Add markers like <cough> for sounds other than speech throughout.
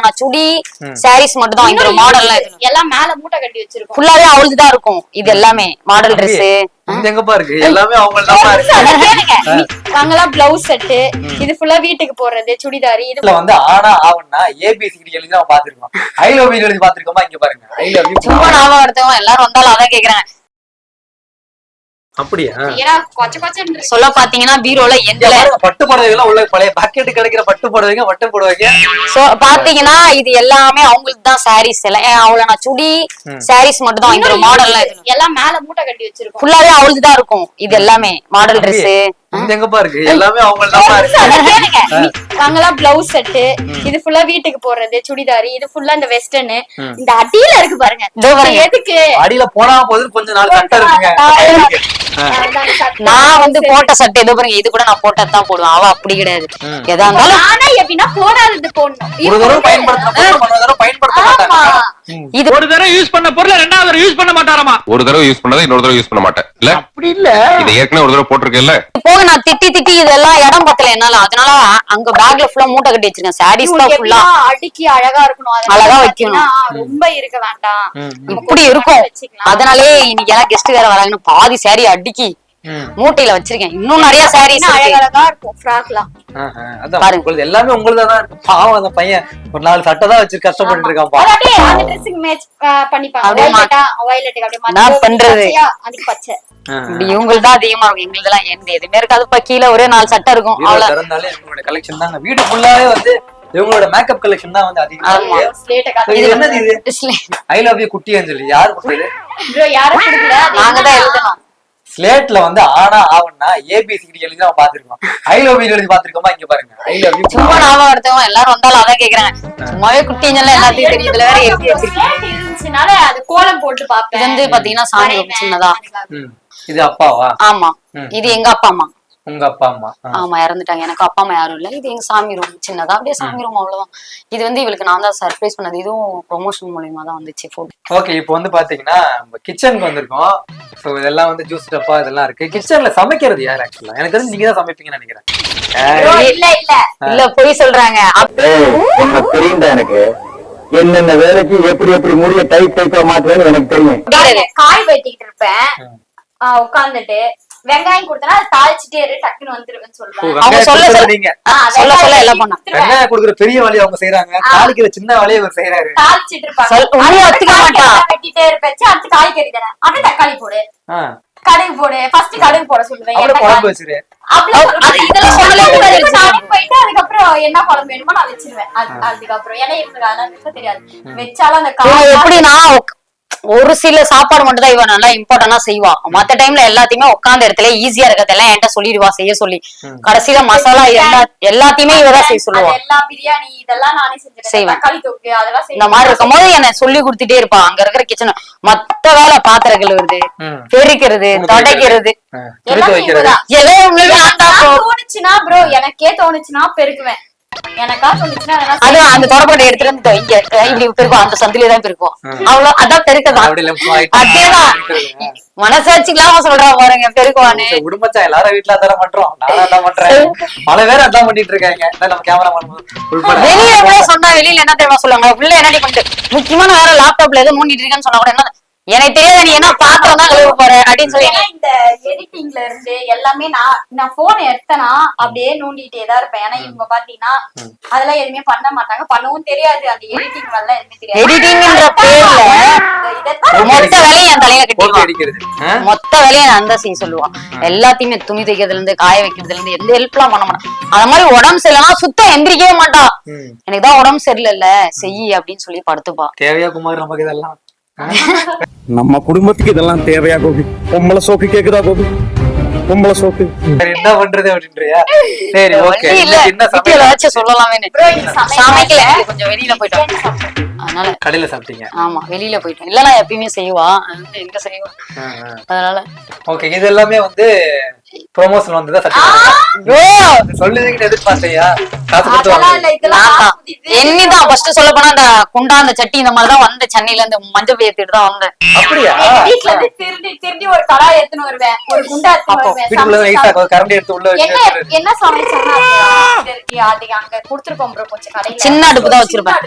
அவ்வளவு சுடி சாரீஸ் மட்டும் தான் இந்த இது எல்லாம் மேல மூட்டை கட்டி வச்சிருக்கோம். ஃபுல்லாவே அவளுக்கு தான் இருக்கும். இது எல்லாமே மாடல் Dress இந்த எங்கப்பா இருக்கு எல்லாமே அங்கெல்லாம் பிளவுஸ் செட்டு இது ஃபுல்லா வீட்டுக்கு போடுறது சுடிதார் இது இதுல வந்து ஆனா ஆவன்னா ஏபிசிடி எழுதி பாத்துருக்கோம் ஐ லவ் யூ எழுதி பாத்துருக்கோமா இங்க பாருங்க. ஐ லவ் யூ சும்மா ஞாபகம் எடுத்தவங்க எல்லாரும் வந்தாலும் அதான் கேக்குறாங்க. அப்படியா? ஏன்னா கொச்ச கொச்சன்னு சொல்ல பாத்தீங்கன்னா பீரோல இங்க எந்த பாருங்க, பட்டு புடவைகள் உள்ள பழைய பாக்கெட் கிடைக்கிற பட்டு புடவைங்க பட்டு புடவைங்க. சோ பாத்தீங்கன்னா இது எல்லாமே அவங்களுக்கு தான் சாரீஸ் எல்லாம் அவ்வளவு நான் சுடி சாரீஸ் மட்டும் தான் இந்த மாடல்லாம் இது எல்லாம் மேல மூட்டை கட்டி வச்சிருக்கோம். ஃபுல்லாவே அவளுக்கு தான் இருக்கும். இது எல்லாமே. மாடல் Dress இந்த எங்கப்பா இருக்கு? எல்லாமே அவங்கள்தான் இருக்கு அங்கெல்லாம் பிளவுஸ் செட்டு இது ஃபுல்லா வீட்டுக்கு போடுறது சுடிதார் இது ஃபுல்லா இந்த வெஸ்டர்ன் இந்த அடியில இருக்கு பாருங்க. எதுக்கு? அடியில போனா போது கொஞ்ச நாள் இருக்குங்க. சட்டை. நான் வந்து போட்ட சட்டை ஏதோ பாருங்க இது கூட நான் போட்டது தான் போடுவேன். அவ அப்படி கிடையாது. எதா இருந்தாலும் ஆனா எப்படின்னா போடாதது போடணும். ஒரு தடவை பயன்படுத்தின பொருள் மறு தடவை பயன்படுத்த மாட்டாங்க. இது ஒரு தடவை யூஸ் பண்ண பொருளை தடவை யூஸ் பண்ண மாட்டாராமா? ஒரு தடவை யூஸ் பண்ணதை இன்னொரு தடவை யூஸ் பண்ண மாட்டேன். இல்ல? அப்படி இல்ல. இதை ஏற்கனவே ஒரு தடவை போட்டிருக்கேன்ல? போக நான் திட்டி திட்டி இதெல்லாம் இடம் பத்தல என்னால. அதனால அங்க பேக்ல ஃபுல்லா மூட்டை கட்டி வச்சிருக்கேன். சாரீஸ் தான் ஃபுல்லா அடுக்கி அழகா இருக்கணும். அழகா வைக்கணும். ரொம்ப இருக்க வேண்டாம். இப்படி இருக்கும். அதனாலே இன்னைக்கு எல்லாம் கெஸ்ட் வேற வராங்கன்னு பாதி சாரி அடுக்கி மூட்டையில வச்சிருக்கேன். இன்னும் நிறைய சாரீஸ் அழகழகா இருக்கும் ஃப்ராக்லாம் ஆஹா, அதான் பாருங்க. உங்களுக்கு எல்லாமே உங்களுதா தான் இருக்கு. பாவம் அந்த பையன் ஒரு நாலு சட்டை தான் வச்சு கஷ்டப்பட்டு இருக்கான் அப்படியே அந்த மேட்ச் பண்ணிப்பாங்க. பண்றது? அதுக்கு பச்சை. அதிகமா இருக்கும். எங்களுதெல்லாம் எந்த எதுவுமே இருக்காதுப்பா கீழே ஒரே நாலு சட்டை இருக்கும். அவ்வளவு. திறந்தாலே இவங்களோட கலெக்ஷன் தாங்க. வீடு ஃபுல்லாவே வந்து இவங்களோட மேக்கப் கலெக்ஷன் தான் வந்து அதிகமா இது என்னது இது? Display. ஐ லவ் யூ குட்டி அஞ்சலி. யார் கொடுத்தது நாங்க தான் எழுதணும். ஸ்லேட்ல வந்து ஆனா ஆவன்னா ஏபிசிடி எழுதி நம்ம பாத்துருக்கோம் ஐ லவ் யூ எழுதி பாத்துருக்கோமா இங்க பாருங்க. ஐ லவ் யூ சும்மா ஞாபகம் எடுத்தவங்க எல்லாரும் வந்தாலும் அதான் கேக்குறாங்க. சும்மாவே குட்டிங்கெல்லாம் எல்லாத்தையும் தெரியும் இதுல வேற எழுதி அது கோலம் போட்டு இது பாப்பேன் வந்து பாத்தீங்கன்னா சாமி சின்னதா. இது அப்பாவா? ஆமா. இது எங்க அப்பா அம்மா. உங்க அப்பா அம்மா. ஆமா இறந்துட்டாங்க. எனக்கு அப்பா அம்மா யாரும் இல்ல. இது எங்க சாமி ரூம் சின்னதா அப்படியே சாமி ரூம் அவ்வளவுதான். இது வந்து இவளுக்கு நான் தான் சர்ப்ரைஸ் பண்ணது. இதுவும் ப்ரொமோஷன் மூலியமா தான் வந்துச்சு போட்டோ ஓகே இப்போ வந்து பாத்தீங்கன்னா நம்ம கிச்சனுக்கு வந்திருக்கோம். ஸோ இதெல்லாம் வந்து ஜூஸ் டப்பா இதெல்லாம் இருக்கு. கிச்சன்ல சமைக்கிறது யார் ஆக்சுவலா எனக்கு தெரிஞ்சு நீங்க தான் சமைப்பீங்கன்னு நினைக்கிறேன். இல்ல இல்ல. இல்ல பொய் சொல்றாங்க. தெரியும்டா எனக்கு. என்னென்ன வேலைக்கு எப்படி எப்படி முடிய டைப் டைப்பா மாத்துறேன்னு எனக்கு தெரியும். காய் வெட்டிக்கிட்டு இருப்பேன். ஆஹ் உட்கார்ந்துட்டு. வெங்காயம் கொடுத்தனா அது தாளிச்சுட்டே இரு டக்குன்னு வந்துருவேன்னு ஓ, சொல்லுவேன். அவங்க சொல்ல சொல்ல- எல்லாம் பண்ணா. வெங்காயம் கொடுக்குற பெரிய வேலையை அவங்க செய்யறாங்க தாளிக்கிற சின்ன வேலையை இவர் செய்யறாரு தாளிச்சிட்டு இருப்பாங்க. உண்மையை ஒத்துக்க மாட்டா. வெட்டிட்டே இருப்பேன் சரி, அடுத்து காய்கறி தானே. அப்படியே தக்காளி போடு. ஆ, கடுகு போடு. ஃபர்ஸ்ட் கடுகு போட சொல்லுவேன். அப்புறம் என்ன குழம்பு வச்சிரு. இதெல்லாம் சொல்லலே. கூடாது. நானே போயிட்டு அதுக்கப்புறம் என்ன குழம்பு வேணுமோ நான் வச்சிருவேன். அது- அதுக்கப்புறம். ஏன்னா இவங்களுக்கு அதெல்லாம் தெரியாது. வச்சாலும் அந்த எப்படின்னா உக்- ஒரு சில சாப்பாடு மட்டும் தான் இவன் நல்லா இம்பார்ட்டன்டா செய்வா. மத்த டைம்ல எல்லாத்தையுமே உட்கார்ந்த இடத்துல ஈஸியா இருக்கிறதெல்லாம் என்கிட்ட சொல்லிடுவா செய்ய சொல்லி. கடைசியில மசாலா எல்லா எல்லாத்தையுமே இவ தான் செய்ய சொல்லுவா. அது எல்லாம் பிரியாணி இதெல்லாம் நானே செஞ்சிருவேன் செய்வேன். தக்காளி தொக்கு அதெல்லாம் இந்த மாதிரி இருக்கும்போது என்ன சொல்லி கொடுத்துட்டே இருப்பா. அங்க இருக்கிற கிச்சன் மத்த வேலை பாத்திரம் கழுவுறது. பெருக்கிறது துடைக்கிறது. இவதான். தான் எனக்கு தோணுச்சுன்னா ப்ரோ எனக்கே தோணுச்சுன்னா பெருக்குவேன். அது அந்த தொடப்பட்டை எடுத்துட்டு வந்து இங்க இப்படி பெருக்கும் அந்த சந்திலே தான் பெருக்கும் அவ்வளவு அதான் பெருக்கதான் அதேதான் சொல்றா பாருங்க பெருக்குவானு விடுமச்சா எல்லாரும் வீட்டுல அதான் பண்றோம். நானும் அதான் பண்றேன். பல பேர் அதான் பண்ணிட்டு இருக்காங்க. நம்ம கேமரா உள்பட வெளியில போய் சொன்னா வெளியில என்ன தெரியுமா சொல்லுவாங்க? உள்ள என்னடி பண்ணிட்டு முக்கியமான வேற லேப்டாப்ல ஏதோ நோண்டிட்டு இருக்கேன்னு சொன்னா கூட என்ன எனக்கு தெரியாது நீ என்ன பாத்திரம் தான் கழுவ போற அப்படின்னு சொல்லி. இந்த எடிட்டிங்ல இருந்து எல்லாமே நான் நான் போன் எடுத்தனா அப்படியே நோண்டிட்டே தான் இருப்பேன். ஏன்னா இவங்க பாத்தீங்கன்னா அதெல்லாம் எதுவுமே பண்ண மாட்டாங்க. பண்ணவும் தெரியாது. அந்த <laughs> எடிட்டிங் எல்லாம் எதுவுமே தெரியாது. எடிட்டிங்ன்ற பேர்ல மொத்த வேலையும் என் தலையில கட்டிடுவான்? மொத்த வேலையை நான் தான் செய்ய சொல்லுவான் எல்லாத்தையுமே துணி தைக்கிறதுல இருந்து காய வைக்கிறதுல இருந்து எந்த ஹெல்ப் எல்லாம் பண்ண மாட்டான். அந்த மாதிரி உடம்பு சரியில்லைன்னா சுத்தம் எந்திரிக்கவே மாட்டா ம். எனக்கு தான் உடம்பு சரியில்லைல்ல செய் அப்படின்னு சொல்லி படுத்துப்பா தேவையா குமார் நமக்கு இதெல்லாம்? நம்ம குடும்பத்துக்கு இதெல்லாம் தேவையா கோபி? பொம்பளை சோக்கு கேக்குதா கோபி? பொம்பளை சோக்கு. என்ன பண்றது அப்படின்றியா? சரி ஓகே இல்ல என்ன சமையல்? வச்சு சொல்லலாமே சமைக்கல. கொஞ்சம் வெளியில போயிட்டோம். அதனால. கடையில சாப்பிட்டீங்க. ஆமா வெளியில போயிட்டோம். இல்லனா எப்பயுமே செய்வா. அது எங்க செய்வா. அதனால. ஓகே இது எல்லாமே வந்து ப்ரொமோஷன் வந்ததா சர்டிஃபிகேட் சொல்லுவீங்கன்னு எதிர்பார்த்தையா காசு கொடுத்து தான். என்னதான் ஃபர்ஸ்ட் சொல்ல போனா அந்த குண்டா அந்த சட்டி இந்த மாதிரிதான் வந்தேன். சென்னையில இருந்து மஞ்சள் பெய்யத்திட்டு தான் வந்தேன். அப்படியா? இருந்து திருடி திருடி ஒரு கடாய் எடுத்துன்னு வருவேன். ஒரு குண்டா எடுத்துன்னு வருவேன். என்ன சமைச்சாங்க அது அங்க கொடுத்துருக்கோம் ப்ரோ கொஞ்சம் கடையில. சின்ன அடுப்பு தான் வச்சிருப்பேன்.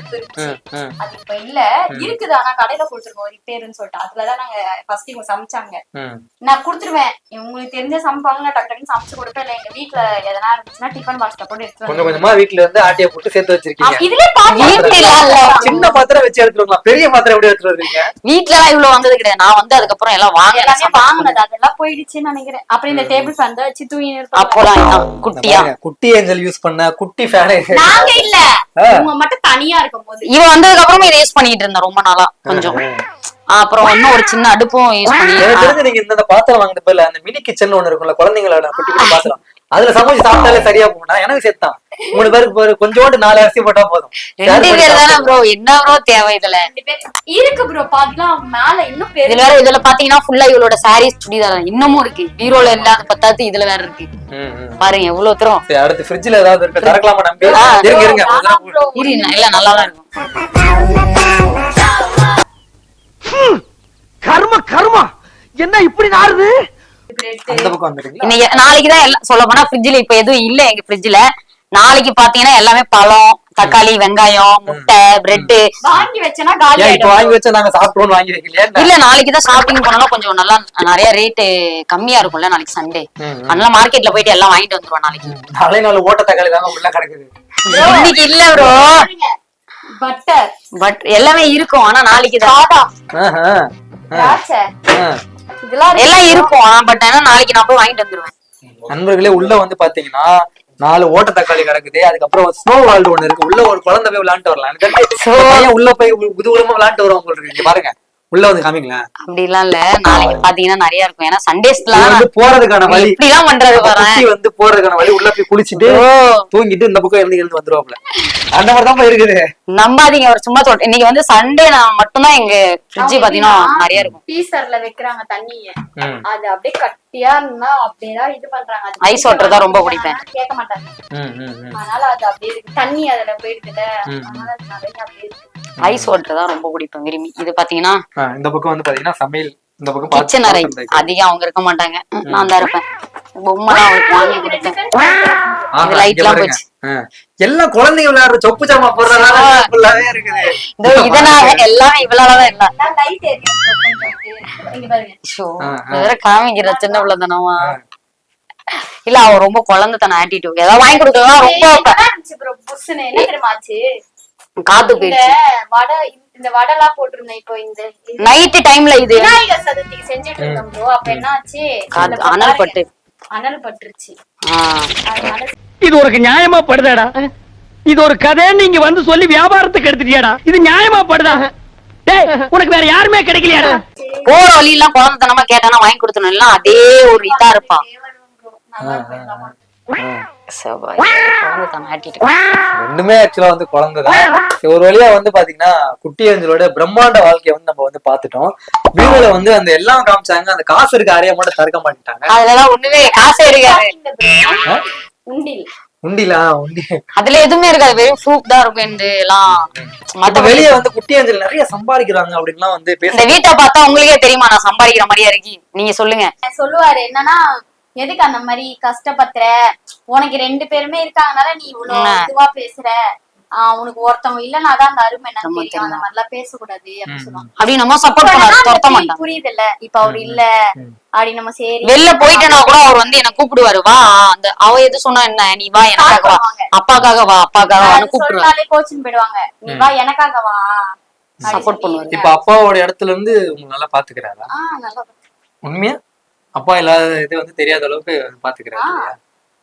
அது இப்ப இல்ல இருக்குது. ஆனா கடையில கொடுத்துருக்கோம் ரிப்பேர்னு சொல்லிட்டு. அதுலதான் நாங்க ஃபர்ஸ்ட் இவங்க சமைச்சாங்க. நான் கொடுத்துருவேன். உங்களுக்கு தெரிஞ்ச சமைப்பாங்க நான் டக்கு டக்குன்னு சமைச்சு கொடுப்பேன். இல்ல எங்க வீட்ல எதனா இருந்துச்சுன்னா டிஃபன் பாக்ஸ்ல போட்டு எடுத்து கொஞ்சம் கொஞ்சமா வீட்டுல இருந்து ஆட்டிய போட்டு சேர்த்து வச்சிருக்கீங்க. இதுலயே பாத்து வீட்டுல இல்ல. சின்ன பாத்திரம் வச்சு எடுத்துட்டு வரலாம் பெரிய பாத்திரம் எப்படி எடுத்துட்டு வீட்ல எல்லாம் இவ்வளவு வந்தது கிடையாது. நான் வந்து அதுக்கப்புறம் எல்லாம் வாங்க வாங்கினது அதெல்லாம் போயிடுச்சுன்னு நினைக்கிறேன். அப்புறம் இந்த டேபிள் ஃபேன் தான் வச்சு தூங்கி அப்போலாம் குட்டியா. குட்டி ஏஞ்சல் யூஸ் பண்ண குட்டி ஃபேனு நாங்க இல்ல. இவங்க மட்டும் தனியா இருக்கும் போது இவன் வந்ததுக்கு அப்புறமா இதை யூஸ் பண்ணிட்டு இருந்தேன் ரொம்ப நாளா கொஞ்சம். அப்புறம் இன்னும் ஒரு சின்ன அடுப்பும் யூஸ் பண்ணி நீங்க இந்த பாத்திரம் வாங்கின பேர்ல அந்த மினி கிச்சன் ஒண்ணு இருக்கும்ல குழந்தைங்களோட குட்டி குட்டி பாத்திரம். அதுல சமைச்சு சாப்பிட்டாலே சரியா போகும்னா எனக்கு சேர்த்தான் மூணு பேருக்கு பாரு கொஞ்சோண்டு நாலு அரிசி போட்டா போதும். ரெண்டு பேர் தானே. ப்ரோ என்ன ப்ரோ தேவை இதுல? இருக்கு ப்ரோ பாத்துலாம் மேல இன்னும் இதுல வேற இதுல பாத்தீங்கன்னா ஃபுல்லா இவளோட சாரீஸ் சுடிதார் இன்னமும் இருக்கு. பீரோல இல்லாத பத்தாத்து இதுல வேற இருக்கு. பாருங்க எவ்வளவு தூரம்? சரி அடுத்து ஃப்ரிட்ஜ்ல ஏதாவது இருக்கு? திறக்கலாமா நம்பி. இருங்க இருங்க. ஒரு இல்ல நல்லா தான் இருக்கும் கர்ம கர்மா. என்ன இப்படி நாறுது? இன்னைக்கு நாளைக்கு தான் எல்லாம் சொல்ல போனா ஃப்ரிட்ஜ்ல இப்ப எதுவும் இல்ல எங்க ஃப்ரிட்ஜ்ல நாளைக்கு பாத்தீங்கன்னா எல்லாமே பழம் தக்காளி வெங்காயம் முட்டை பிரெட் வாங்கி வச்சனா காலி வாங்கி வச்சா நாங்க வாங்கி வைக்கலையா? இல்ல நாளைக்கு தான் ஷாப்பிங் பண்ணலாம் கொஞ்சம் நல்லா நிறைய ரேட்டு கம்மியா இருக்கும்ல நாளைக்கு சண்டே. அதனால மார்க்கெட்ல போயிட்டு எல்லாம் வாங்கிட்டு வந்துருவோம் நாளைக்கு. நாளை நாள் ஓட்ட தக்காளி தாங்க உள்ள கிடக்குது. இன்னைக்கு இல்ல ப்ரோ. பட்டர் பட் எல்லாமே இருக்கும் ஆனா நாளைக்கு தான். எல்லாம் இருக்கும். பட் ஆனா நாளைக்கு நான் போய் வாங்கிட்டு வந்துருவேன். நண்பர்களே உள்ள வந்து பாத்தீங்கன்னா நாலு ஓட்ட தக்காளி கிடக்குது. அதுக்கப்புறம் ஸ்னோ வேர்ல்டு ஒண்ணு இருக்கு. உள்ள ஒரு குழந்தை போய் விளையாண்டு வரலாம். உள்ள போய் குதூகலமா விளையாண்டு இருக்கு. இங்க பாருங்க. உள்ள வந்து காமிங்களேன். அப்படிலாம் இல்ல. நாளைக்கு பாத்தீங்கன்னா நிறைய இருக்கும். ஏன்னா இது சண்டேஸ்லாம் வந்து போறதுக்கான வழி. இப்படி எல்லாம் பண்றது வந்து போறதுக்கான வழி. உள்ள போய் குளிச்சுட்டு. தூங்கிட்டு இந்த பக்கம் இருந்து இருந்து வந்துருவாப்ல அந்த மாதிரி தான் இருக்குது நம்பாதீங்க ஒரு சும்மா சொல்றேன் இன்னைக்கு வந்து சண்டே நான் மட்டும்தான் எங்க ஃப்ரிட்ஜ் பாத்தீங்கன்னா நிறைய இருக்கும். பீசர்ல வைக்கிறாங்க தண்ணிய. அது அப்படியே கட்டியா இருந்தா அப்படியேதான் இது பண்றாங்க. ஐஸ் வாட்டர் தான் ரொம்ப பிடிப்பேன். கேட்க மாட்டாங்க. அதனால அது அப்படியே இருக்கு. தண்ணி அதுல போயிடுதுல. அதனால அப்படியே இருக்கு. ஐஸ் வாட்டர் தான் ரொம்ப பிடிப்பேன் விரும்பி. இது பாத்தீங்கன்னா இந்த பக்கம் வந்து பாத்தீங்கன்னா சமையல் இந்த பக்கம் கிச்சன் அறை. அதிகம் அவங்க இருக்க மாட்டாங்க. நான் தான் இருப்பேன். பொம்மை தான் அவங்களுக்கு வாங்கி கொடுத்தேன் இங்க எல்லாம். போச்சு. ஆ. எல்லாம் குழந்தைங்க விளையாடுற சொப்பு போடுறதுனால ஃபுல்லாவே இருக்குது. இதோ இதனால எல்லாமே ஆ. வேற காமிக்கிற சின்ன பிள்ளைத்தனமா இல்ல அவ ரொம்ப குழந்தைத்தனம் ஆட்டிட்டு ஏதாவது வாங்கி கொடுக்கலாம் ரொம்ப காத்து போயிடுச்சு. வடை இந்த வடை எல்லாம் போட்டிருந்தேன் இப்போ இந்த நைட்டு டைம்ல இது. விநாயகர் சதுர்த்திக்கு செஞ்சுட்டு இருந்தோம் அப்ப என்ன ஆச்சு? அனல் பட்டு. அனல் பட்டுருச்சு. ஆ. அதனால இது உனக்கு நியாயமா படுதாடா? இது ஒரு கதை நீங்க வந்து சொல்லி வியாபாரத்துக்கு எடுத்துட்டியாடா? இது நியாயமா படுதா? டேய் உனக்கு வேற யாருமே கிடைக்கலையாடா? போற வழி எல்லாம் குழந்தைத்தனமா கேட்டானா வாங்கி கொடுத்தணும் எல்லாம் அதே ஒரு இதா இருப்பா தேவரும் bro. நல்லா இருக்கும் இதெல்லாம். செவ்வாய். குழந்தைத்தனம் ஆட்டிட்டு ரெண்டுமே ஆக்சுவலா வந்து குழந்தைதான். ஒரு வழியா வந்து பாத்தீங்கன்னா குட்டி அஞ்சலோட பிரம்மாண்ட வாழ்க்கையை வந்து நம்ம வந்து பாத்துட்டோம் வீடுல வந்து அந்த எல்லாம் காமிச்சாங்க. அந்த காசு இருக்க அறைய மட்டும் திறக்க மாட்டாங்க அதுலலாம் ஒண்ணுமே காசே இருக்காது. உண்டில். உண்டிலா? உண்டி. அதுல எதுவுமே இருக்காது. வெறும் ஃப்ரூட் தான் இருக்கும் இந்த எல்லாம் மத்த வெளியே வந்து குட்டி அஞ்சல் நிறைய சம்பாதிக்கிறாங்க அப்படின்லாம் வந்து இந்த வீட்டை பார்த்தா உங்களுக்கே தெரியுமா? நான் சம்பாதிக்கிற மாதிரியா இருக்கு. நீங்க சொல்லுங்க. சொல்லுவாரு என்னன்னா எதுக்கு அந்த மாதிரி கஷ்டப்படுத்துற? உனக்கு ரெண்டு பேருமே இருக்காங்கனால நீ இவ்வளவு. இதுவா பேசுற? ஆஹ் உனக்கு ஒருத்தவங்க இல்லைன்னா தான் அந்த அருமை என்னன்னு ஆமா, தெரியும். அந்த தெரியும். மாதிரிலாம் பேசக்கூடாது அப்படின்னு சொல்லுவாங்க. அப்படி நம்ம சப்போர்ட் பண்ண துரத்த மாட்டாங்க feel புரியுதுல்ல இப்ப அவர் இல்ல அப்படி நம்ம சரி. வெளில போயிட்டேனா கூட அவர் வந்து என்ன கூப்பிடுவாரு வா அந்த அவ எது சொன்னா என்ன நீ வா எனக்காக வா. அப்பாக்காக வா அப்பாக்காக கூப்பிடுவாரு. சொன்னாலே கோச்சிங் போயிடுவாங்க. நீ வா எனக்காக வா. சொல்லி பண்ணுவாரு. இப்ப அப்பாவோட இடத்துல இருந்து உங்களை நல்லா பாத்துக்கிறாரா? உண்மையா? அப்பா இல்லாத இது வந்து தெரியாத அளவுக்கு பாத்துக்கிறாரு?